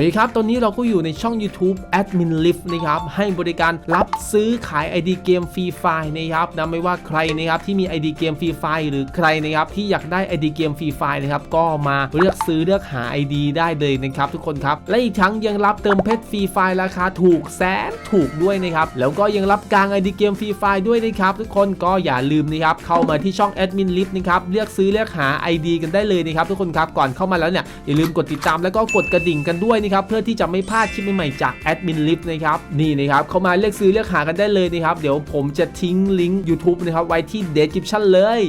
วัสดีครับ ตอนนี้เราก็อยู่ในช่อง YouTube Admin Lift นะครับ ให้บริการรับซื้อขาย ID เกมฟรีไฟล์นะครับนะไม่ว่าใครนะครับที่มี ID เกมฟรีไฟล์หรือใครนะครับที่อยากได้ ID เกมฟรีไฟล์นะครับก็มาเลือกซื้อเลือกหา ID ได้เลยนะครับทุกคนครับ และอีกทั้งยังรับเติมเพชรฟรีไฟล์ราคาถูกแสนถูกด้วยนะครับ แล้วก็ยังรับกลาง ID เกมฟรีไฟล์ด้วยนะครับทุกคนก็อย่าลืมนะครับเข้ามาที่ช่อง Admin Lift นะครับเลือกซื้อเลือกหา ID กันได้เลยนะครับทุกคนครับก่อนเข้ามาแล้วเนี่ยอย่าลืมกดติดตามแล้วก็กดกระดิ่งกันด้วยนะครับเพื่อที่จะไม่พลาดคลิปใหม่ๆจาก Admin Lift นะครับนี่นะครับเข้ามาเลือกซื้อเลือกหากันได้เลยนะครับเดี๋ยวผมจะทิ้งลิงก์ YouTube นะครับไว้ที่ description เลย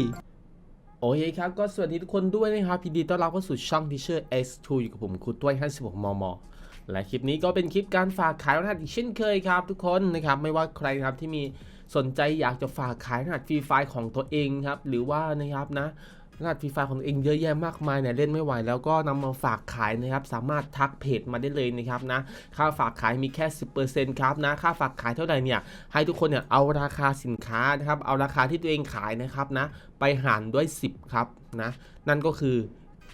โอเคครับ ก็สวัสดีทุกคนด้วยนะครับยินดีต้อนรับเข้าสู่ช่อง Teacher X2 อยู่กับผมครูต้วย56มม และคลิปนี้ก็เป็นคลิปการฝากขายรหัสอีกเช่นเคยครับ ทุกคนนะครับไม่ว่าใครครับที่มีสนใจอยากจะฝากขายรหัสฟรีไฟล์ของตัวเองครับหรือว่านะครับนะ รหัสฟรีไฟาของตัวเองเยอะแยะมากมายเนี่ยเล่นไม่ไหว แล้วก็นำมาฝากขายนะครับสามารถทักเพจมาได้เลยนะครับนะค่าฝากขายมีแค่ 10%ครับนะค่าฝากขายเท่าไหร่เนี่ยให้ทุกคนเนี่ยเอาราคาสินค้านะครับเอาราคาที่ตัวเองขายนะครับนะไปหารด้วย 10 ครับนะนั่นก็คือ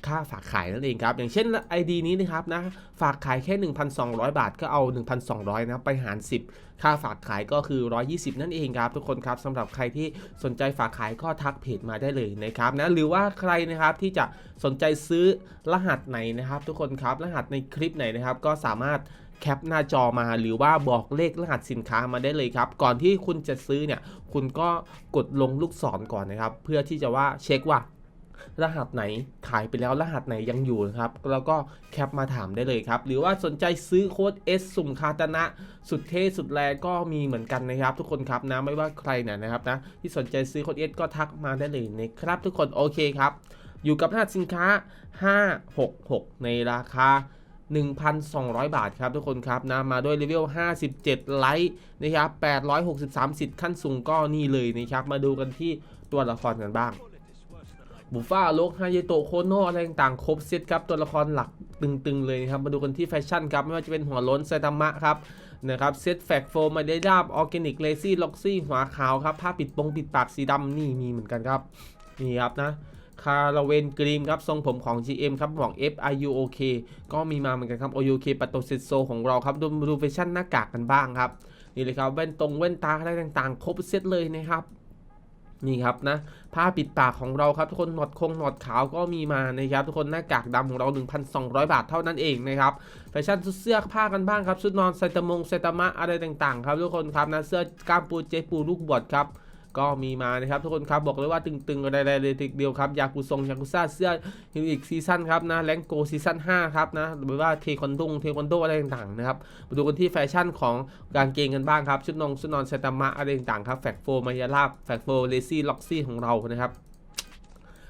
ค่าฝากขายนั่นเองครับ อย่างเช่น ID นี้นะครับนะฝากขายแค่ 1,200 บาทก็เอา 1,200นะไปหาร 10 ค่าฝากขายก็คือ 120 นั่นเองครับทุกคนครับสำหรับใครที่สนใจฝากขายก็ทักเพจมาได้เลยนะครับนะหรือว่าใครนะครับที่จะสนใจซื้อรหัสไหนนะครับ ทุกคนครับรหัสในคลิปไหนนะครับก็สามารถแคปหน้าจอมาหรือว่าบอกเลขรหัสสินค้ามาได้เลยครับ ก่อนที่คุณจะซื้อเนี่ย คุณก็กดลงลูกศรก่อนนะครับ เพื่อที่จะว่าเช็คว่า รหัสไหนขายไปแล้วรหัสไหนยังอยู่นะครับ แล้วก็แคปมาถามได้เลยครับ หรือว่าสนใจซื้อโค้ด S สุ่มคาตนะ สุดเท่สุดแรงก็มีเหมือนกันนะครับ ทุกคนครับนะไม่ว่าใครเนี่ยนะครับนะที่สนใจซื้อโค้ด S ก็ทักมาได้เลยนะครับทุกคนโอเคครับ อยู่กับรหัสสินค้า 566 ในราคา1,200 บาทครับทุกคนครับนะมาด้วยเลเวล 57 ไลท์นะครับ863 สิทธิ์ขั้นสูงก็นี่เลยนะครับ มาดูกันที่ตัวละครกันบ้าง บูฟ่าโลกฮายโตโคโนอะไรต่างๆ ครบเซตครับตัวละครหลักตึงๆเลยนะครับ มาดูกันที่แฟชั่นครับ ไม่ว่าจะเป็นหัวล้นไซตามะครับนะครับเซตแฟกโฟมมาได้ราบออร์แกนิกเลซี่ล็อกซี่หัวขาวครับ ผ้าปิดปงปิดปากสีดำนี่มีเหมือนกันครับ นี่ครับนะคาราเวนกรีมครับ ทรงผมของ GM ครับบอก F I U O K ก็มีมาเหมือนกันครับ O U K ปัตโตเซโซของเราครับดูดูแฟชั่นหน้ากากกันบ้างครับ นี่เลยครับแว่นตรงแว่นตาอะไรต่างๆ ครบเซตเลยนะครับ นี่ครับนะผ้าปิดปากของเราครับทุกคนหนวดคงหนวดขาวก็มีมานะครับทุกคนหน้ากากดำของเรา 1,200 บาทเท่านั้นเองนะครับแฟชั่นชุดเสื้อผ้ากันบ้างครับชุดนอนไซตามงไซตามะอะไรต่างๆ ครับทุกคนครับนะเสื้อกล้ามปูเจปูลูกบวชครับ ก็มีมานะครับทุกคนครับบอกเลยว่าตึงๆอะไรๆเลยทีเดียวครับยากุซงยากุซ่าเสื้อยังอีกซีซั่นครับนะแรงโกซีซั่น5ครับนะหรือว่าเทควันดงเทควันโดอะไรต่างๆนะครับมาดูกันที่แฟชั่นของกางเกงกันบ้างครับชุดนองชุดนอนเซตามะอะไรต่างๆครับแฟกโฟมายาลาบแฟกโฟเลซี่ล็อกซี่ของเรานะครับ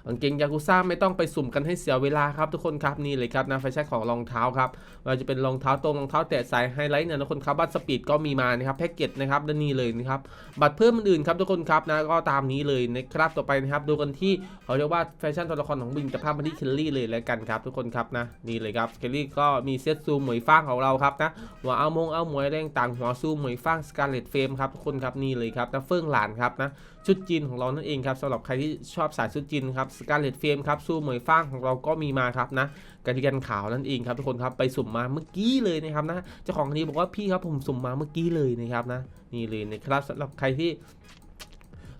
กางเกงยากุซ่าไม่ต้องไปสุ่มกันให้เสียเวลาครับทุกคนครับนี่เลยครับนะแฟชั่นของรองเท้าครับเราจะเป็นรองเท้าตรงรองเท้าแตะสายไฮไลท์เนี่ยทุกคนครับบัตรสปีดก็มีมานะครับแพ็กเกจนะครับด้านนี้เลยนะครับบัตรเพิ่มอื่นครับทุกคนครับนะก็ตามนี้เลยนะครับต่อไปนะครับดูกันที่เขาเรียกว่าแฟชั่นตัวละครของบินจะพามาที่เคลลี่เลยแล้วกันครับทุกคนครับนะนี่เลยครับเคลลี่ก็มีเซตซูมหมวยฟ้างของเราครับนะหัวเอามงเอาหมวยแรงต่างหัวซูมหมวยฟ้างสการเลตเฟมครับทุกคนครับนี่เลยครับนะเฟื่องหลานครับนะ ชุดจีนของเรานั่นเองครับสำหรับใครที่ชอบสายชุดจีนครับสการเลตเฟมครับสู้เหมยฟ้างของเราก็มีมาครับนะกระดิกันขาวนั่นเองครับทุกคนครับไปสุ่มมาเมื่อกี้เลยนะครับนะเจ้าของคดีบอกว่าพี่ครับผมสุ่มมาเมื่อกี้เลยนะครับนะนี่เลยนะครับสำหรับใครที่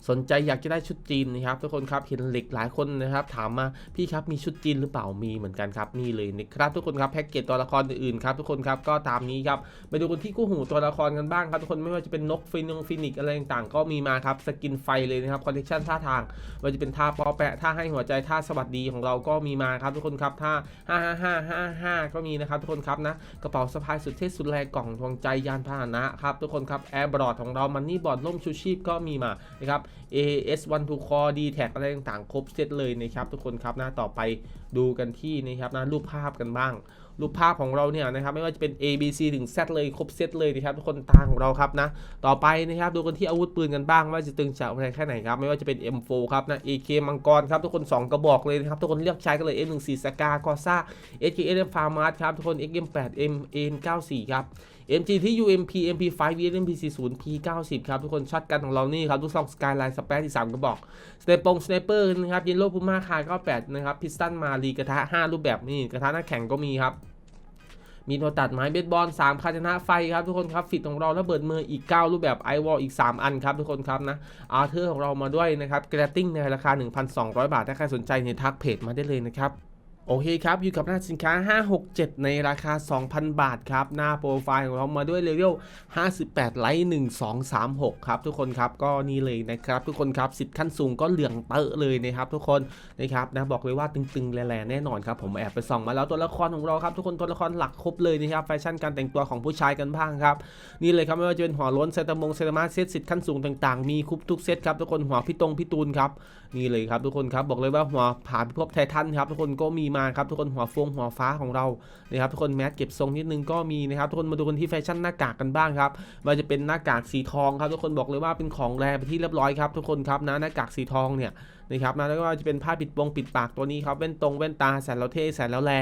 สนใจอยากจะได้ชุดจีนนะครับทุกคนครับเห็นเหล็กหลายคนนะครับถามมาพี่ครับมีชุดจีนหรือเปล่ามีเหมือนกันครับนี่เลยนะครับทุกคนครับแพ็กเกจตัวละครอื่นๆครับทุกคนครับก็ตามนี้ครับไปดูกันที่กู้หูตัวละครกันบ้างครับทุกคนไม่ว่าจะเป็นนกฟินงฟินิกอะไรต่างๆ ก็มีมาครับสกินไฟเลยนะครับคอนเทคชั่นท่าทางว่าจะเป็นท่าปอแปะท่าให้หัวใจท่าสวัสดีของเราก็มีมาครับทุกคนครับท่า5 5 5 5 5 ก็มีนะครับทุกคนครับนะกระเป๋าสะพายสุดเท่สุดแรงกล่องทวงใจยานพาหนะครับทุกคนครับแอร์บอร์ดของเรามันนี่บอร์ดล่มชูชีพก็มีมานะครับ AS 1 to Core D Tag อะไรต่างๆ ครบเซตเลยนะครับทุกคนครับนะต่อไปดูกันที่นะครับนะรูปภาพกันบ้าง รูปภาพของเราเนี่ยนะครับไม่ว่าจะเป็น A B C ถึง Z เลยครบเซตเลยนะครับทุกคนตาของเราครับนะต่อไปนะครับดูกันที่อาวุธปืนกันบ้าง ว่าจะตึงจะอะไรแค่ไหนครับไม่ว่าจะเป็น M4 ครับนะ AK มังกรครับทุกคน 2 กระบอกเลยนะครับทุกคนเลือกใช้กันเลย M14 สกากอซ่า SKS Farmers ครับทุกคน XM8 M N94 ครับ MG ที่ UMP MP5 VMP40 P90 ครับทุกคนช็อตกันของเรานี่ครับทุกซองสกายไลน์สเปซที่3กระบอกสเตปงสเนเปอร์นะครับเยนโลพูม่าคา98นะครับพิสตันมารีกระทะ 5 รูปแบบนี่กระทะหน้าแข็งก็มีครับมีตัวตัดไม้เบสบอล3คาชนะไฟครับทุกคนครับฟิตของเราระเบิดมืออีก 9 รูปแบบไอวอลอีก 3 อันครับทุกคนครับนะอาร์เธอร์ของเรามาด้วยนะครับแกรตติ้งในราคา 1,200 บาท ถ้าใครสนใจในยทักเพจมาได้เลยนะครับ โอเคครับอยู่กับหน้าสินค้า 567 ในราคา 2,000 บาทครับ หน้าโปรไฟล์ของเรามาด้วยเลเวล 58 ไลท์ 1236 ครับทุกคนครับก็นี่เลยนะครับทุกคนครับสิทธิ์ขั้นสูงก็เหลืองเตอะเลยนะครับทุกคนนะครับนะบอกเลยว่าตึงๆแหล่แน่นอนครับผมแอบไปส่องมาแล้วตัวละครของเราครับทุกคนตัวละครหลักครบเลยนะครับแฟชั่นการแต่งตัวของผู้ชายกันบ้างครับนี่เลยครับไม่ว่าจะเป็นหัวล้นเซตมงเซตมาเซตสิทธิ์ขั้นสูงต่างๆ มีครบทุกเซตครับทุกคนหัวพี่ตรงพี่ตูนครับนี่เลยครับทุกคนครับบอกเลยว่าหัวผาพิภพไททันครับทุกคนก็มีมาครับทุกคนหัวฟงหัวฟ้าของเรานะครับทุกคนแมสเก็บทรงนิดนึงก็มีนะครับทุกคนมาดูกันที่แฟชั่นหน้ากากกันบ้างครับว่าจะเป็นหน้ากากสีทองครับทุกคนบอกเลยว่าเป็นของแรไปที่เรียบร้อยครับทุกคนครับนะหน้ากากสีทองเนี่ยนะครับนะแล้วก็จะเป็นผ้าปิดปงปิดปากตัวนี้ครับแว่นตรงแว่นตาแสนแล้วเท่แสนแล้วแล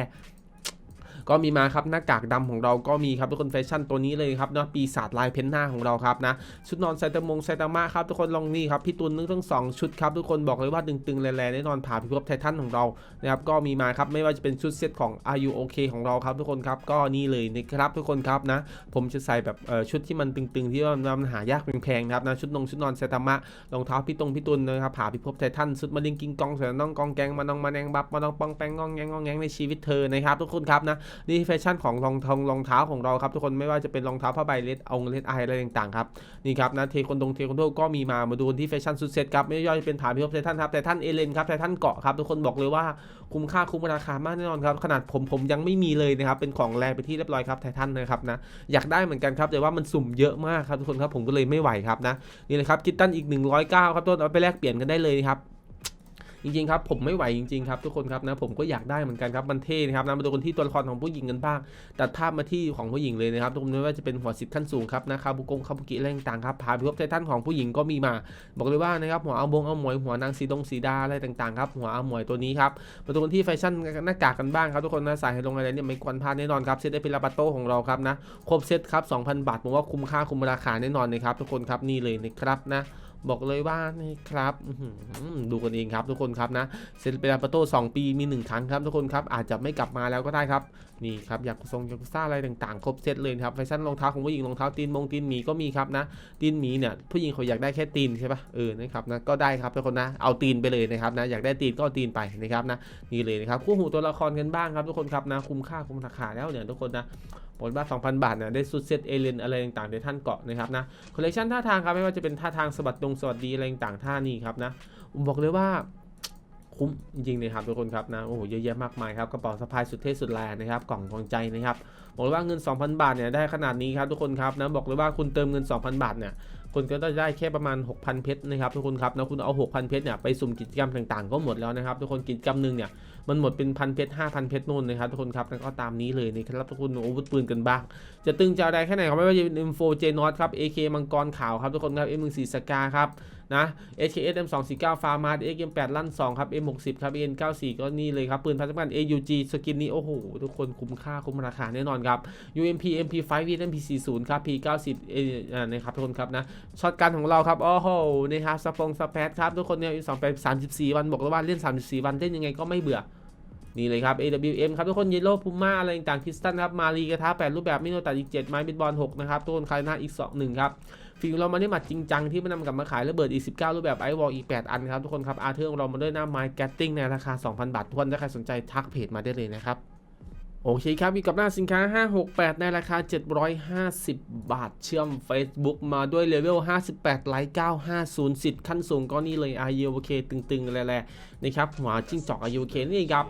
ก็มีมาครับหน้ากากดำของเราก็มีครับทุกคนแฟชั่นตัวนี้เลยครับเนาะปีศาจลายเพ้นหน้าของเราครับนะชุดนอนไซตามงไซตามะครับทุกคนลองนี่ครับพี่ตุนนึกทั้งสองชุดครับทุกคนบอกเลยว่าตึงๆแรงๆแน่นอนผ่าพิภพไททันของเรานะครับก็มีมาครับไม่ว่าจะเป็นชุดเซตของ Are You OK ของเราครับทุกคนครับก็นี่เลยนะครับทุกคนครับนะผมจะใส่แบบชุดที่มันตึงๆที่ว่ามันหายากแพงๆนะครับนะชุดนงชุดนอนไซตามะรองเท้าพี่ตรงพี่ตุนนะครับผ่าพิภพไททันชุดมาลิงกิงกองเสือน้องกองแกงมาน้องมาแนงบับมาน้องปองแปงงองแงงงองแงงในชีวิตเธอนะครับทุกคนครับนะนี่แฟชั่นของรองทองรองเท้าของเราครับทุกคนไม่ว่าจะเป็นรองเท้าผ้าใบเลดองเลดไออะไรต่างๆครับนี่ครับนะเทคอนดงเทคอนโดก็มีมามาดูที่แฟชั่นสุดเซ็ตครับไม่ย่อยเป็นฐานพิภพไททันครับไททันเอเลนครับไททันเกาะครับทุกคนบอกเลยว่าคุ้มค่าคุ้มราคามากแน่นอนครับขนาดผมผมยังไม่มีเลยนะครับเป็นของแรงไปที่เรียบร้อยครับไททันนะครับนะอยากได้เหมือนกันครับแต่ว่ามันสุ่มเยอะมากครับทุกคนครับผมก็เลยไม่ไหวครับนะนี่เลยครับคิตตันอีก 109ครับต้นเอาไปแลกเปลี่ยนกันได้เลยครับ จริงๆครับผมไม่ไหวจริงๆครับทุกคนครับนะผมก็อยากได้เหมือนกันครับมันเท่นะครับนะมาดูกันที่ตัวละครของผู้หญิงกันบ้างตัดภาพมาที่ของผู้หญิงเลยนะครับทุกคนไม่ว่าจะเป็นหัวสิทธิ์ขั้นสูงครับนะคาบุกงคาบุกิอะไรต่างๆครับพาพิภพไททันของผู้หญิงก็มีมา บอกเลยว่านะครับหัวเอาบงเอาหมวยหัวนางสีดงสีดาอะไรต่างๆครับหัวเอาหมวยตัวนี้ครับมาดูกันที่แฟชั่นหน้ากากกันบ้างครับทุกคนนะใส่ให้ลงอะไรเนี่ยไม่ควรพลาดแน่นอนครับเซตได้เป็นลาปาโต้ของเราครับนะครบเซตครับ2,000 บาทผมว่าคุ้มค่าคุ้มราคาแน่นอนนะครับทุกคนครับนี่เลยนะครับนะ บอกเลยว่านี่ครับดูกันเองครับทุกคนครับนะเซนเปราปโต้2ปีมี 1 ครั้งครับทุกคนครับอาจจะไม่กลับมาแล้วก็ได้ครับนี่ครับอยากทรงอยากซ่าอะไรต่างๆ ครบเซตเลยครับแฟชั่นรองเท้าของผู้หญิงรองเท้าตีนมงตีนหมีก็มีครับนะตีนหมีเนี่ยผู้หญิงเขาอยากได้แค่ตีนใช่ปะเออนะครับนะก็ได้ครับทุกคนนะเอาตีนไปเลยนะครับนะอยากได้ตีนก็ตีนไปนะครับนะนี่เลยนะครับคู่หูตัวละครกันบ้างครับทุกคนครับนะคุ้มค่าคุ้มราคาแล้วเนี่ยทุกคนนะ ผลบ้าน2,000 บาทเนี่ยได้สุดเซตเอเลนอะไรต่างๆเดทท่านเกาะนะครับนะคอลเลคชันท่าทางครับไม่ว่าจะเป็นท่าทางสะบัดงสวัสดีอะไรต่างๆท่านี้ครับนะผมบอกเลยว่าคุ้มจริงๆเลยครับทุกคนครับนะโอ้โหเยอะแยะมากมายครับกระเป๋าสะพายสุดเท่สุดแรงนะครับกล่องกองใจนะครับบอกเลยว่าเงิน 2,000 บาทเนี่ยได้ขนาดนี้ครับทุกคนครับนะบอกเลยว่าคุณเติมเงิน 2,000 บาทเนี่ยคุณก็จะได้แค่ประมาณ 6,000 เพชรนะครับทุกคนครับนะคุณเอา 6,000 เพชรเนี่ยไปสุ่มกิจกรรมต่างๆ ก็หมดแล้วนะครับทุกคนกิจกรรมหนึ่งเนี่ย มันหมดเป็นพันเพชร5,000เพชรนู่นนะครับทุกคนครับแล้วก็ตามนี้เลยนะครับทุกคนอาวุธปืนกันบ้าง จะตึงจะอะไรแค่ไหนครับไม่ว่าจะเป็น M4 J Not ครับ AK มังกรขาวครับทุกคนครับ M14 สกาครับนะ HKS M249 ฟาร์มาร์ XM8 ลั่น2ครับ M60 ครับ N94 ก็นี่เลยครับปืนพันธบัต AUG สกินนี้โอ้โหทุกคนคุ้มค่าคุ้มราคาแน่นอนครับ UMP MP5 VMP40 ครับ P90 เอ่อนะครับทุกคนครับนะช็อตกันของเราครับโอ้โหนี่ครับสปงสแปดครับทุกคนเนี่ยสองไป34วันบอกเลยว่าเล่น34วันเล่นยังไงก็ไม่เบื่อ นี่เลยครับ AWM ครับทุกคนเยลโล่พูม่าอะไรต่างๆคริสตันครับ มารีกระทะ8รูปแบบมิโนตัดอีก7ไม้บิดบอล6นะครับต้นคาร์นาอีก2 1ครับฟิลเรามาได้หมัดจริงจังที่มันนำกลับมาขายระเบิดอีก 19 รูปแบบไอวอลอีก 8 อันครับทุกคนครับอาเธอร์ของเรามาด้วยหน้าไม้แกตติ้งในราคา 2,000 บาททวนถ้าใครสนใจทักเพจมาได้เลยนะครับโอเคครับมีกับหน้าสินค้า 568 ในราคา 750 บาท เชื่อม Facebook มาด้วยเลเวล 58 ไลค์950 สิทธิ์ขั้นสูงก็นี่เลย i u k ตึงๆแหละๆนะครับหัวจิ้งจอก i u k นี่ครับ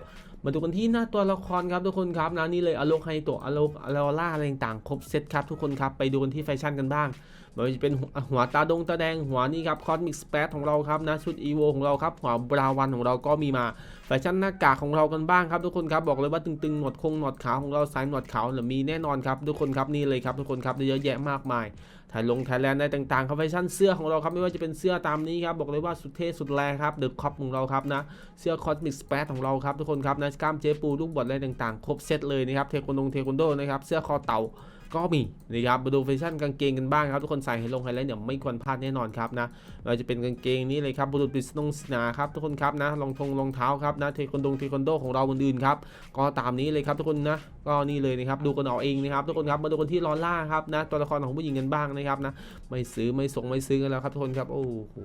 มาดูกันที่หน้าตัวละครครับทุกคนครับนะนี่เลยอโลกไฮโตะอโลกอโลล่าอะไรต่างๆครบเซตครับทุกคนครับไปดูกันที่แฟชั่นกันบ้างไมันจะเป็นหัวตาดงตาแดงหัวนี่ครับคอสมิกสเปซของเราครับนะชุดอีโวของเราครับหัวบราวันของเราก็มีมาแฟชั่นหน้ากากของเรากันบ้างครับทุกคนครับบอกเลยว่าตึงๆหนวดคงหนวดขาวของเราสายหนวดขาวเนี่ยมีแน่นอนครับทุกคนครับนี่เลยครับทุกคนครับเยอะแยะมากมาย ถ่ายลงไทยแลนด์ได้ต่างๆครับแฟชั่นเสื้อของเราครับไม่ว่าจะเป็นเสื้อตามนี้ครับบอกเลยว่าสุดเท่สุดแรงครับเดอะคอปของเราครับนะเสื้อคอสมิกสเปซของเราครับทุกคนครับนะกล้ามเจ๊ปูลูกบอลอะไรต่างๆ ครบเซตเลยนะครับเทควันดงเทควันโดนะครับเสื้อคอเต่าก็มีนะครับมาดูแฟชั่นกางเกงกันบ้างครับ ทุกคนใส่ให้ลงไฮไลท์เนี่ยไม่ควรพลาดแน่นอนครับนะเราจะเป็นกางเกงนี้เลยครับบุรุษปริศนงสนาครับทุกคนครับนะรองทงรองเท้าครับนะเทควันดงเทควันโดของเราอื่นๆครับก็ตามนี้เลยครับทุกคนนะ ก็นี่เลยนะครับดูกันเอาเองนะครับทุกคนครับมาดูกันที่ลอล่าครับนะตัวละครของผู้หญิงกันบ้างนะครับนะไม่ซื้อไม่ส่งไม่ซื้อกันแล้วครับทุกคนครับโอ้โห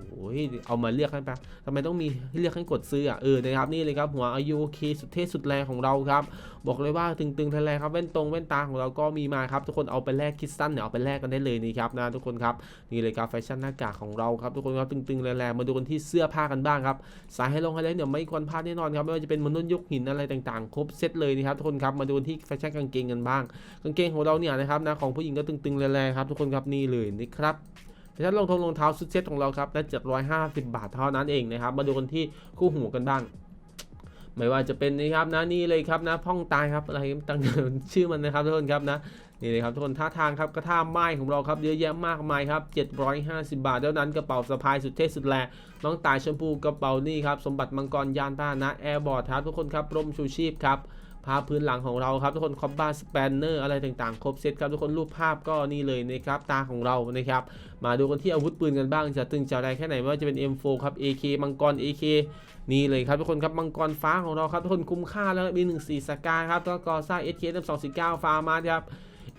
เอามาเรียกให้ปะทำไมต้องมีให้เรียกให้กดซื้ออะเออนะครับนี่เลยครับหัวอายุเคสุดเท่สุดแรงของเราครับบอกเลยว่าตึงๆทะเลครับแว่นตรงแว่นตาของเราก็มีมาครับทุกคนเอาไปแลกคิดสั้นเนี่ยเอาไปแลกกันได้เลยนี่ครับนะทุกคนครับนี่เลยครับแฟชั่นหน้ากากของเราครับทุกคนครับตึงๆแรงๆมาดูกันที่เสื้อผ้ากันบ้างครับสายให้ลงให้เล่นเนี่ยไม่ควรพลาดแน่นอนครับไม่ว่าจะเป็นมนุษย์ยกหินอะไรต่างๆ ครบเซตเลยนะครับทุกคนครับมาดูกันที่ฟชั่นกางเกงกันบ้าง กางเกงของเราเนี่ยนะครับนะของผู้หญิงก็ตึงๆแรงๆครับทุกคนครับนี่เลยนะครับแฟชั่นรองทงรองเท้าชุดเซ็ตของเราครับน่าจะ150 บาทเท่านั้นเองนะครับ มาดูกันที่คู่หูกันบ้าง ไม่ว่าจะเป็นนะครับนะนี่เลยครับนะพ่องตายครับอะไรตั้งๆชื่อมันนะครับทุกคนครับนะนี่เลยครับทุกคนท่าทางครับกระท่าไม้ของเราครับเยอะแยะมากมายครับ750 บาทเท่านั้นกระเป๋าสะพายสุดเท่สุดแรงน้องตายชมพูกระเป๋านี่ครับสมบัติมังกรยานต้านะแอร์บอร์ดครับทุกคนครับร่มชูชีพครับ ผ้าพื้นหลังของเราครับทุกคนคอปบ้าสแปนเนอร์อะไรต่างๆ ครบเซตครับทุกคนรูปภาพก็นี่เลยนะครับตาของเรานะครับมาดูกันที่อาวุธปืนกันบ้างจะตึงจะแรงแค่ไหนไม่ว่าจะเป็น M4 ครับ AK มังกร AK นี่เลยครับทุกคนครับมังกรฟ้าของเราครับทุกคนคุ้มค่าแล้วมี14สกาครับแล้วก็ซ่า SK M249 ฟาร์มาครับ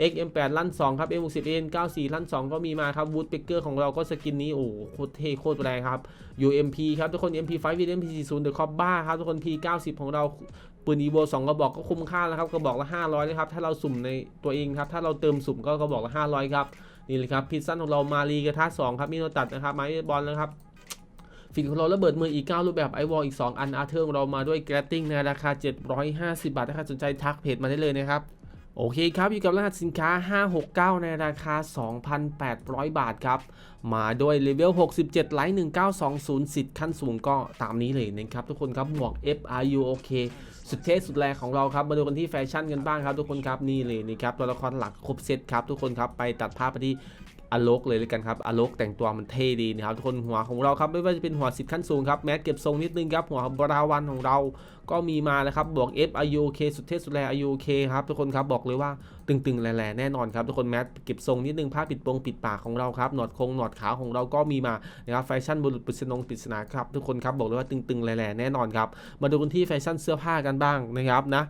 XM8 ลั่น2ครับ M60 N94 ลั่น 2 ก็มีมาครับวูดเบเกอร์ของเราก็สกินนี้ โอ้โหโคตรเท่โคตรแรงครับ UMP ครับ ทุกคน MP5 v MP40 The Cobba ครับ ทุกคน P90 ของเรา ปืนอีโวสองกระบอกก็คุ้มค่าแล้วครับกระบอกละ500นะครับถ้าเราสุ่มในตัวเองครับถ้าเราเติมสุ่มก็กระบอกละ500ครับนี่เลยครับพิซซันของเรามารีกระทะ2ครับมีโนตัดนะครับไม้บอลนะครับฟินของเราระเบิดมืออีก 9 รูปแบบไอวอลอีก 2 อันอาเทอร์ของเรามาด้วยแกรตติ้งในราคา 750 บาทถ้าใครสนใจทักเพจมาได้เลยนะครับ โอเคครับ อยู่กับรหัสสินค้า 569 ในราคา 2,800 บาทครับ มาด้วยเลเวล 67 ไลท์ 1920 สิทธิ์ขั้นสูงก็ตามนี้เลยนะครับ ทุกคนครับหมวก FRU โอเค สุดเท่สุดแรงของเราครับ มาดูกันที่แฟชั่นกันบ้างครับ ทุกคนครับ นี่เลยนะครับ ตัวละครหลักครบเซตครับ ทุกคนครับ ไปตัดภาพไปที่ อโลกเลยเลยกันครับอโลกแต่งตัวมันเท่ดีนะครับทุกคนหัวของเราครับไม่ว่าจะเป็นหัวสิทธิ์ขั้นสูงครับแมสเก็บทรงนิดนึงครับหัวบราวันของเราก็มีมาแล้วครับบวก F I U K สุดเท่สุดแรง I U K ครับทุกคนครับบอกเลยว่าตึงๆแหล่ๆแน่นอนครับทุกคนแมสเก็บทรงนิดนึงผ้าปิดโปงปิดปากของเราครับหนวดคงหนวดขาของเราก็มีมานะครับแฟชั่นบุรุษปริศนงปริศนาครับทุกคนครับบอกเลยว่าตึงๆแหล่ๆแน่นอนครับมาดูกันที่แฟชั่นเสื้อผ้ากันบ้างนะครับนะ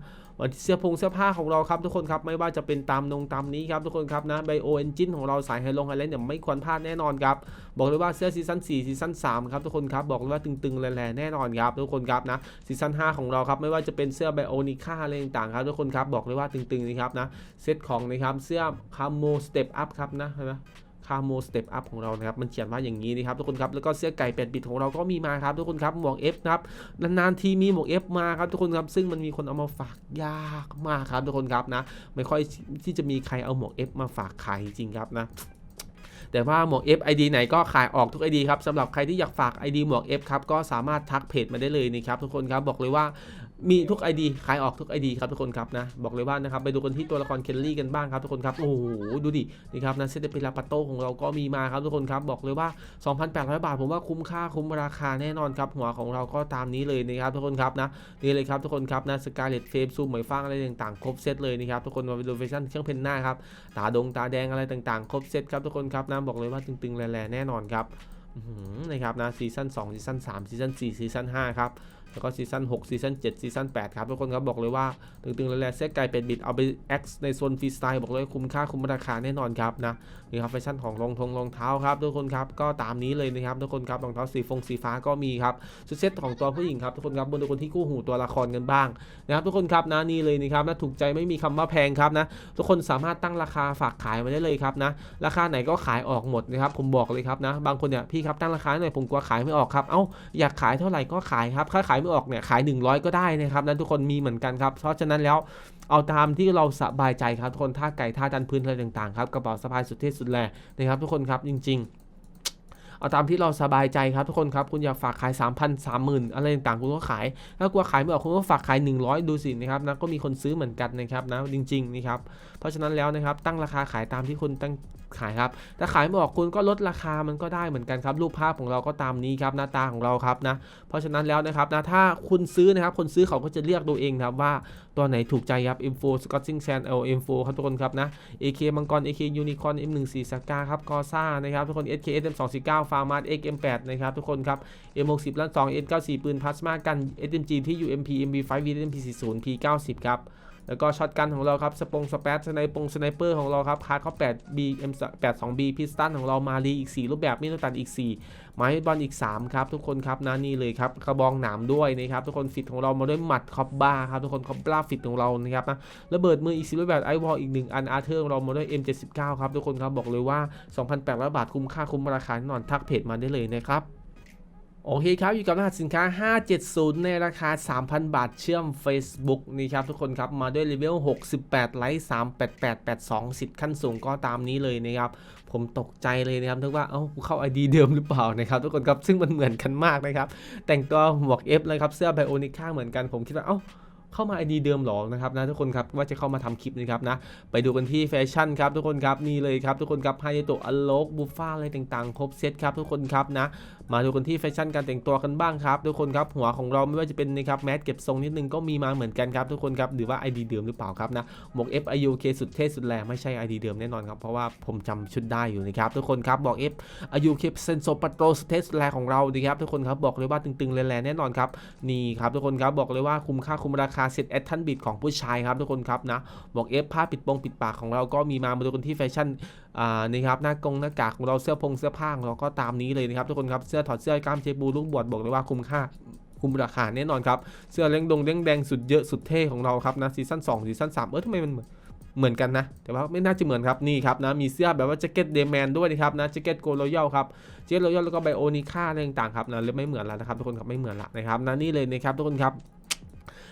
วันที่เสื้อผงเสื้อผ้าของเราครับทุกคนครับไม่ว่าจะเป็นตามนงตามนี้ครับทุกคนครับนะไบโอเอนจินของเราสายไฮลงไฮเลนเนี่ยไม่ควรพลาดแน่นอนครับบอกเลยว่าเสื้อซีซั่น4ซีซั่น3ครับทุกคนครับบอกเลยว่าตึงๆแรงๆแน่นอนครับทุกคนครับนะซีซั่น5ของเราครับไม่ว่าจะเป็นเสื้อไบโอนิค่าอะไรต่างๆครับทุกคนครับบอกเลยว่าตึงๆนะครับนะเซตของนะครับเสื้อคาโมสเต็ปอัพครับนะนไหม คาโมสเต็ปอัพของเรานะครับมันเขียนว่าอย่างนี้นะครับทุกคนครับแล้วก็เสื้อไก่เป็ดบิดของเราก็มีมาครับทุกคนครับหมวก F นะครับนานๆทีมีหมวก F มาครับทุกคนครับซึ่งมันมีคนเอามาฝากยากมากครับทุกคนครับนะไม่ค่อยที่จะมีใครเอาหมวก F มาฝากขายจริงครับนะแต่ว่าหมวก F ID ไหนก็ขายออกทุก ID ครับสำหรับใครที่อยากฝาก ID หมวก F ครับก็สามารถทักเพจมาได้เลยนะครับทุกคนครับบอกเลยว่า มีทุก ID ขายออกทุก ID ครับทุกคนครับนะบอกเลยว่านะครับไปดูกันที่ตัวละครเคลลี่กันบ้างครับทุกคนครับโอ้โหดูดินี่ครับนะเซตเปลาปาโต้ของเราก็มีมาครับทุกคนครับบอกเลยว่า 2,800 บาท ผมว่าคุ้มค่าคุ้มราคาแน่นอนครับหัวของเราก็ตามนี้เลยนะครับทุกคนครับนะนี่เลยครับทุกคนครับนะสกาเลตเฟมซูมเหมยฟางอะไรต่างๆ ครบเซตเลยนะครับทุกคนมาดูแฟชั่นเครื่องเพนหน้าครับตาดงตาแดงอะไรต่างๆ ครบเซตครับทุกคนครับนะบอกเลยว่าตึงๆแรงๆแน่นอนครับนะครับนะซีซั่น2ซีซั่น3ซีซั่น4ซีซั่น5ครับ แล้วก็ซีซั่น6ซีซั่น7ซีซั่น8ครับทุกคนครับบอกเลยว่าตึงๆแรงๆเซตไก่เป็นบิดเอาไป X ในโซนฟรีสไตล์บอกเลยคุ้มค่าคุ้มราคาแน่นอนครับนะนี่ครับแฟชั่นของรองทงรองเท้าครับทุกคนครับก็ตามนี้เลยนะครับทุกคนครับรองเท้าสีฟงสีฟ้าก็มีครับชุดเซ็ตของตัวผู้หญิงครับทุกคนครับบนทุกคนที่คู่หูตัวละครกันบ้างนะครับทุกคนครับนะนี่เลยนะครับนะถูกใจไม่มีคำว่าแพงครับนะทุกคนสามารถตั้งราคาฝากขายมาได้เลยครับนะราคาไหนก็ขายออกหมดนะครับผมบอกเลยครับนะบางคนเนี่ยพี่ครับตั้งราคาหน่อยผมกลัวขายไม่ออกครับเอ้าอยากขายเท่าไหร่ก็ขายครับถ้าขายไม่ออกเนี่ยขาย 100 ก็ได้นะครับนั้นทุกคนมีเหมือนกันครับเพราะฉะนั้นแล้วเอาตามที่เราสบายใจครับทุกคนท่าไก่ท่าดันพื้นอะไรต่างๆครับกระเป๋าสะพายสุดเท่สุดแรงนะครับ ทุกคนครับจริง ๆเอาตามที่เราสบายใจครับทุกคนครับ คุณอยากฝากขาย 3,000 30,000 อะไรต่างๆคุณก็ขาย ถ้ากลัวขายไม่ออกคุณก็ฝากขาย 100 ดูสินะครับนะก็มีคนซื้อเหมือนกันนะครับนะจริงๆนะครับเพราะฉะนั้นแล้วนะครับตั้งราคาขายตามที่คุณตั้ง ขายครับ ถ้าขายไม่ออกคุณก็ลดราคามันก็ได้เหมือนกันครับ รูปภาพของเราก็ตามนี้ครับหน้าตาของเราครับนะ เพราะฉะนั้นแล้วนะครับนะถ้าคุณซื้อนะครับ คนซื้อเขาก็จะเรียกตัวเองครับว่าตัวไหนถูกใจครับ M4 Scotching Sand L M4 ครับทุกคนครับนะ AK มังกร AK Unicorn M14 สกาครับกอซ่านะครับทุกคน SK SM249 ฟาร์มาร์ XM8 นะครับทุกคนครับ M60 ล้าน2 N94 ปืนพลาสมากัน SMG ที่ UMP MB5 VMP40 P90 ครับ แล้วก็ช็อตกันของเราครับสปงสเปซสไนปงสไนเปอร์ของเราครับคาร์ดเขา8 B M 8 2 B พิสตันของเรามารีอีก 4 รูปแบบมีดตันอีก 4 ไม้บอลอีก 3 ครับ ทุกคนครับนะนี่เลยครับกระบองหนามด้วยนะครับทุกคนฟิตของเรามาด้วยหมัดคอบบ้าครับทุกคนคอบบ้าฟิตของเรานะครับนะระเบิดมืออีก4รูปแบบไอวอลอีก 1 อันอาร์เธอร์ของเรามาด้วย M79 ครับทุกคนครับบอกเลยว่า 2,800 บาทคุ้มค่าคุ้มราคาแน่นอนทักเพจมาได้เลยนะครับ โอเคครับอยู่กับรหัสสินค้า 570 ในราคา 3,000 บาทเชื่อม Facebook นี่ครับทุกคนครับ มาด้วยเลเวล 68 ไลท์38882สิทธิ์ขั้นสูงก็ตามนี้เลยนะครับ ผมตกใจเลยนะครับทึกว่า เอ้า กูเข้า ID เดิมหรือเปล่านะครับ ทุกคนครับ ซึ่งมันเหมือนกันมากนะครับ แต่งตัวหมวก F เลยครับ เสื้อไบโอนิค่าเหมือนกันผมคิดว่า เอ้าเข้ามา ID เดิมหรอนะครับนะทุกคนครับว่าจะเข้ามาทำคลิปนะครับนะไปดูกันที่แฟชั่นครับทุกคนครับนี่เลยครับทุกคนครับไฮโตะอโลกบูฟ้าอะไรต่างๆ ครบเซตครับทุกคนครับนะ มาดูกันที่แฟชั่นการแต่งตัวกันบ้างครับ ทุกคนครับหัวของเราไม่ว่าจะเป็นนะครับแมสเก็บทรงนิดนึงก็มีมาเหมือนกันครับทุกคนครับหรือว่า ID เดิมหรือเปล่าครับนะหมวก F I U K สุดเท่สุดแรงไม่ใช่ ID เดิมแน่นอนครับเพราะว่าผมจำชุดได้อยู่นะครับทุกคนครับบอก F I U K เซนโซปัตโตสุดเท่สุดแรงของเราดีครับทุกคนครับบอกเลยว่าตึงๆแรงๆแน่นอนครับนี่ครับทุกคนครับบอกเลยว่าคุ้มค่าคุ้มราคาเซ็ตแอดทันบิดของผู้ชายครับทุกคนครับนะบอก F ผ้าปิดปงปิดปากของเราก็มีมามาดูกันที่แฟชั่น อ่านี่ครับหน้ากงหน้ากากของเราเสื้อพงเสื้อผ้าของเราก็ตามนี้เลยนะครับทุกคนครับเสื้อถอดเสื้อกล้ามเชฟบูลูกบวชบอกเลยว่าคุ้มค่าคุ้มราคาแน่นอนครับเสื้อเล้งดงเล้งแดงสุดเยอะสุดเท่ของเราครับนะซีซั่น2ซีซั่น3เออทำไมมันเหมือนเหมือนกันนะ แต่ว่าไม่น่าจะเหมือนครับนี่ครับนะมีเสื้อแบบว่าแจ็คเก็ตเดแมนด้วยนะครับนะแจ็คเก็ตโกลโรยัลครับแจ็คเก็ตโรยัลแล้วก็ไบโอนิค่าอะไรต่างๆครับนะเลยไม่เหมือนแล้วนะครับทุกคนครับไม่เหมือนละนะครับนะนี่เลยนะครับทุกคนครับ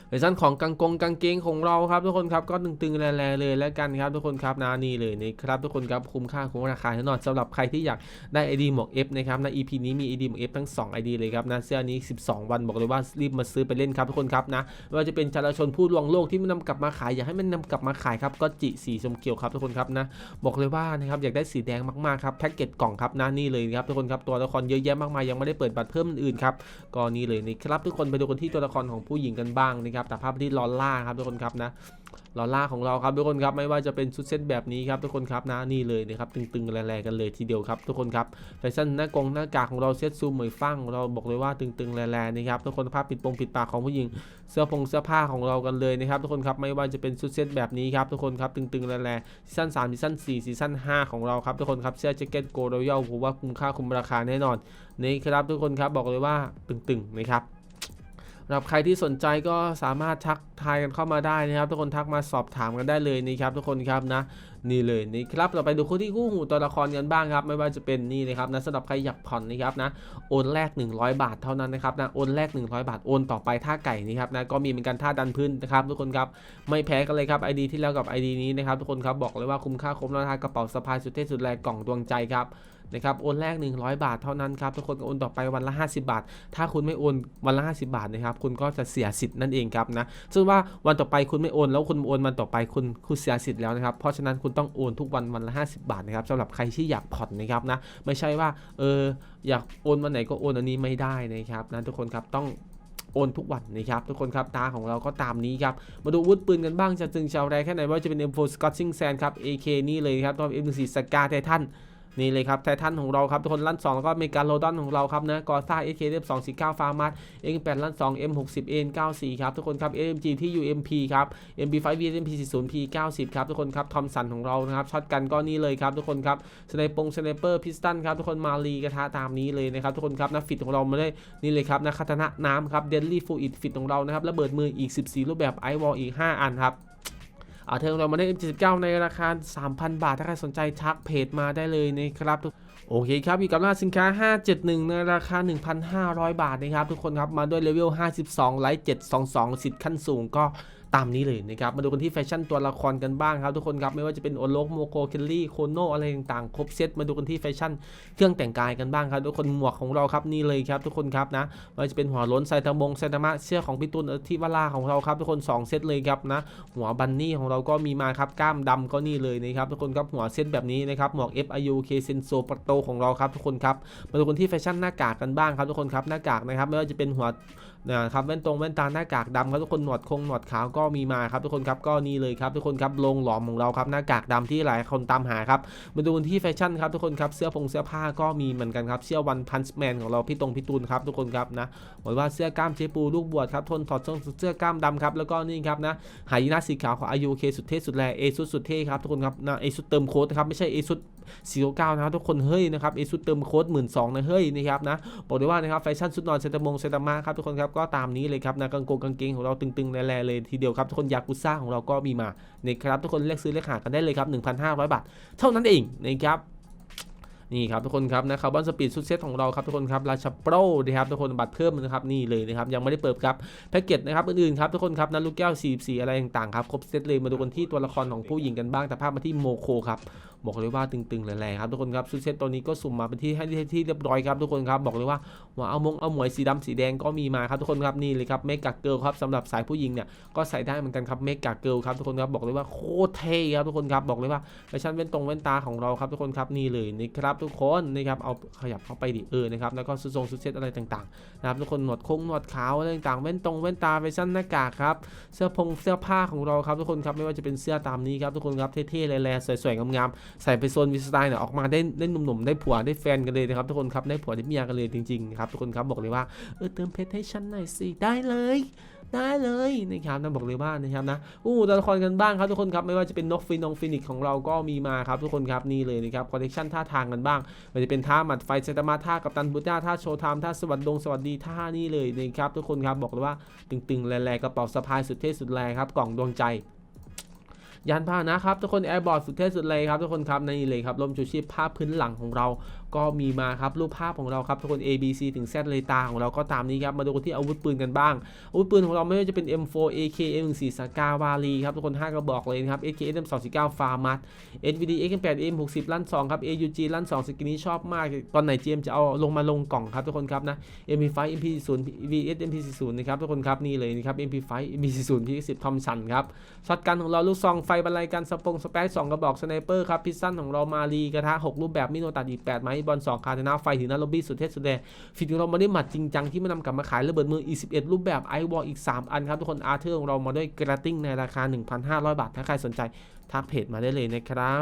เวอร์ชันของกางกงกางเกงของเราครับทุกคนครับก็ตึงๆแรงๆเลยแล้วกันครับทุกคนครับนะนี่เลยนะครับทุกคนครับคุ้มค่าคุ้มราคาแน่นอนสำหรับใครที่อยากได้ ID หมวก F นะครับใน EP นี้มี ID หมวก F ทั้ง 2 ID เลยครับนะเสื้อนี้ 12 วันบอกเลยว่ารีบมาซื้อไปเล่นครับทุกคนครับนะไม่ว่าจะเป็นจารชนผู้ลวงโลกที่มันนำกลับมาขายอยากให้มันนำกลับมาขายครับก็จิสีชมเขียวครับทุกคนครับนะบอกเลยว่านะครับอยากได้สีแดงมากๆครับแพ็กเกจกล่องครับนะนี่เลยครับทุกคนครับตัวละครเยอะแยะมากมายยังไม่ได้เปิดบัตรเพิ่มอื่นครับก็นี่เลยนะครับทุกคนไปดูกันที่ตัวละครของผู้หญิงกันบ้างนะครับแต่ภาพที่ลอล่าครับทุกคนครับนะลอล่าของเราครับทุกคนครับไม่ว่าจะเป็นชุดเซตแบบนี้ครับทุกคนครับนะนี่เลยนะครับตึงๆแรงๆกันเลยทีเดียวครับ ทุกคนครับแฟชั่นหน้ากงหน้ากากของเราเซตซูมเหมยฟั่งเราบอกเลยว่าตึงๆแรงๆนะครับทุกคนภาพปิดปงปิดปากของผู้หญิงเสื้อผงเสื้อผ้าของเรากันเลยนะครับทุกคนครับไม่ว่าจะเป็นชุดเซตแบบนี้ครับทุกคนครับตึงๆแรงๆซีซั่น3ซีซั่น4ซีซั่น5ของเราครับทุกคนครับเสื้อแจ็คเก็ตโกลโรยัลผมว่าคุ้มค่าคุ้มราคาแน่นอนนี่ครับทุกคนครับบอกเลยว่าตึงๆนะครับ สำหรับใครที่สนใจก็สามารถทักทายกันเข้ามาได้นะครับ ทุกคนทักมาสอบถามกันได้เลยนะครับ ทุกคนครับนะนี่เลยนี่ครับเราไปดูคู่ที่คู่หูตัวละครกันบ้างครับ ไม่ว่าจะเป็นนี่นะครับนะสำหรับใครอยากผ่อนนะครับนะโอนแรก 100 บาทเท่านั้นนะครับนะโอนแรก 100 บาทโอนต่อไปท่าไก่นี่ครับนะก็มีเหมือนกันท่าดันพื้นนะครับ ทุกคนครับไม่แพ้กันเลยครับ ID ที่แล้วกับ ID นี้นะครับทุกคนครับบอกเลยว่าคุ้มค่าคุ้มราคากระเป๋าสะพายสุดเท่สุดแรงกล่องดวงใจครับ นะครับโอนแรก 100 บาทเท่านั้นครับทุกคนโอนต่อไปวันละ 50 บาท ถ้าคุณไม่โอนวันละ 50 บาทนะครับคุณก็จะเสียสิทธิ์นั่นเองครับนะซึ่งว่าวันต่อไปคุณไม่โอน แล้วคุณโอนวันต่อไปคุณคุณเสียสิทธิ์แล้วนะครับเพราะฉะนั้นคุณต้องโอนทุกวันวันละ 50 บาทนะครับสำหรับใครที่อยากผ่อนนะครับนะไม่ใช่ว่าเอออยากโอนวันไหนก็โอนอันนี้ไม่ได้นะครับนะทุกคนครับต้องโอนทุกวันนะครับทุกคนครับตาของเราก็ตามนี้ครับ มาดูวุธปืนกันบ้างจะตึงชาวแรงแค่ไหนว่าจะเป็น M4 Scotching Sand ครับ AK นี่เลยครับตัว M14 สกาไททั นี่เลยครับไททันของเราครับทุกคนลั่น2แล้วก็เมกาโลดอนของเราครับนะกอซ่าเอเคเอฟสองสี่เก้าฟาร์มัสเอ็กแปดลั่น2 M 6 0 N 9 4ครับทุกคนครับ AMG ที่ UMP ครับ MP5 VMP 40 P 90ครับทุกคนครับทอมสันของเรานะครับช็อตกันก็นี่เลยครับทุกคนครับสไนปงสไนเปอร์พิสตันครับทุกคนมารีกระทะตามนี้เลยนะครับทุกคนครับนะฟิตของเรามาได้นี่เลยครับนะคาตนะน้ำครับเดนลี่ฟูอิดฟิตของเรานะครับระเบิดมืออีก 14 รูปแบบไอวอลอีก 5 อันครับ เทอเรามาได้ M79 ในราคา 3,000 บาท ถ้าใครสนใจทักเพจมาได้เลยนะครับทุกโอเคครับอยู่กับหน้าสินค้า 571 ในราคา 1,500 บาทนะครับทุกคนครับ มาด้วยเลเวล 52 ไลท์722 สิทธิ์ขั้นสูงก็ ตามนี้เลยนะครับ มาดูกันที่แฟชั่นตัวละครกันบ้างครับทุกคนครับ ไม่ว่าจะเป็นโอโลกโมโกเคลลี่โคโนอะไรต่างๆ ครบเซตมาดูกันที่แฟชั่นเครื่องแต่งกายกันบ้างครับ ทุกคนหมวกของเราครับนี่เลยครับทุกคนครับนะไม่ว่าจะเป็นหัวล้นไซตามงไซตามะเสื้อของพี่ตุนที่วาลาของเราครับทุกคนสองเซตเลยครับนะหัวบันนี่ของเราก็มีมาครับกล้ามดำก็นี่เลยนะครับทุกคนครับหัวเซตแบบนี้นะครับหมวก FIU K Senso ปโตของเราครับทุกคนครับมาดูกันที่แฟชั่นหน้ากากกันบ้างครับทุกคนครับหน้ากากนะครับไม่ว่าจะเป็นหัวนะครับแว่นตรงแว่นตาหน้ากากดำครับทุกคนหนวดคงหนวดขาวกก็มีมาครับทุกคนครับก็นี่เลยครับทุกคนครับลงหลอมของเราครับหน้ากากดำที่หลายคนตามหาครับมาดูันที่แฟชั่นครับทุกคนครับเสื้อผงเสื้อผ้าก็มีเหมือนกันครับเสื้อวันพันช์แมนของเราพี่ตรงพี่ตูนครับทุกคนครับนะบอกว่าเสื้อกล้ามเจปูลูกบวชครับทนถอดเสื้อเสื้อกล้ามดำครับแล้วก็นี่ครับนะหายนะสีขาวของอายุเคสุดเท่สุดแรงเอซุดสุดเท่ครับทุกคนครับนะเอซุดเติมโค้ดครับไม่ใช่เอซุดสี่เก้านะครับทุกคนเฮ้ยนะครับเอซุดเติมโค้ดหมื่นสองนะเฮ้ยนะครับนะบอกได้ว่านะครับแฟชั่นชุดนอนเซตามงเซตามาครับทุกคนครับก็ตามนี้เลยครับนะกางโกงกางเกงของเราตึงๆแร่ๆเลยทีเดียวครับทุกคนยากุซ่าของเราก็มีมานะครับทุกคนเลือกซื้อเลือกหากันได้เลยครับ 1,500 บาท เท่านั้นเองนะครับนี่ครับทุกคนครับนะคาร์บอนสปีดชุดเซตของเราครับทุกคนครับราชาโปรนะครับทุกคนบัตรเพิ่มนะครับนี่เลยนะครับยังไม่ได้เปิดครับแพ็กเกจนะครับอื่นๆครับทุกคนครับนะลูกแก้วสีสีอะไรต่างๆครับครบเซตเลยมาดูกันที่ตัวละครของผู้หญิงกันบ้างแต่ภาพมาที่โมโคครับ บอกเลยว่าตึงๆแรงๆครับทุกคนครับชุดเซตตัวนี้ก็สุ่มมาเป็นที่ให้ที่เรียบร้อยครับทุกคนครับบอกเลยว่าว่าเอามงเอาหมวยสีดำสีแดงก็มีมาครับทุกคนครับนี่เลยครับเมกะเกิลครับสำหรับสายผู้หญิงเนี่ยก็ใส่ได้เหมือนกันครับเมกะเกิลครับทุกคนครับบอกเลยว่าโคตรเท่ครับทุกคนครับบอกเลยว่าแฟชั่นเว้นตรงเว้นตาของเราครับทุกคนครับนี่เลยนะครับทุกคนนะครับเอาขยับเข้าไปดิเออนะครับแล้วก็สุดทรงสุดเซตอะไรต่างๆนะครับทุกคนหนวดคงหนวดขาวอะไรต่างๆเว้นตรงเว้นตาแฟชั่นหน้ากากครับเสื้อพงเสื้อผ้าของเราครับทุกคนครับไม่ว่าจะเป็นเสื้อตามนี้ครับทุกคนครับเท่ๆแรงๆสวยๆงามๆใส่ไปโซนวิสไตล์เนี่ยออกมาได้ได้หนุ่มๆได้ผัวได้แฟนกันเลยนะครับทุกคนครับได้ผัวได้เมียกันเลยจริงๆครับทุกคนครับบอกเลยว่าเออเติมเพชรให้ฉันหน่อยสิได้เลยได้เลยนะครับนะบอกเลยว่านะครับนะอู้ตัวละครกันบ้างครับทุกคนครับไม่ว่าจะเป็นนกฟินองฟินิกของเราก็มีมาครับทุกคนครับนี่เลยนะครับคอลเลคชันท่าทางกันบ้างมันจะเป็นท่าหมัดไฟเซตามาท่ากับตันบุต้าท่าโชว์ไทม์ท่าสวัสดงสวัสดีท่านี่เลยนะครับทุกคนครับบอกเลยว่าตึงๆแรงๆกระเป๋าสะพายสุดเท่สุดแรงครับกล่องดวงใจ ยานพาหนะครับ ทุกคนแอร์บอร์ดสุดเท่สุดเลยครับทุกคนครับนี่เลยครับร่มชูชีพภาพพื้นหลังของเราก็มีมาครับรูปภาพของเราครับทุกคน A B C ถึง Z เลยตาของเราก็ตามนี้ครับมาดูที่อาวุธปืนกันบ้างอาวุธปืนของเราไม่ว่าจะเป็น M4 AK M14 สกาวาลีครับทุกคน 5 กระบอกเลยนะครับ AK M249 ฟาร์มัส SVD AK8 M60 ลั่น2ครับ AUG ลั่น2สกินนี้ชอบมาก ตอนไหน GM จะเอาลงมาลงกล่องครับทุกคนครับนะ MP5 MP40 VS MP40 นะครับทุกคนครับนี่เลยนะครับ MP5 MP40 P10 ทอมสันครับช็อตกันของเราลูกซองไฟบรรลัยกันสปงสเปซ2กระบอกสไนเปอร์ครับพิซซันของเรามารีกระทะ6รูปแบบมิโนตัดอีก8ไม้บอลสองคาร์เนาไฟถึงหน้าล็อบบี้สุดเทศสุดแดงฟิตของเรามาได้หมัดจริงจังที่มานำกลับมาขายระเบิดมืออีก 11 รูปแบบไอวอลอีก 3 อันครับ ทุกคนอาร์เธอร์ของเรามาด้วยกระติ้งในราคา 1,500 บาท ถ้าใครสนใจทักเพจมาได้เลยนะครับ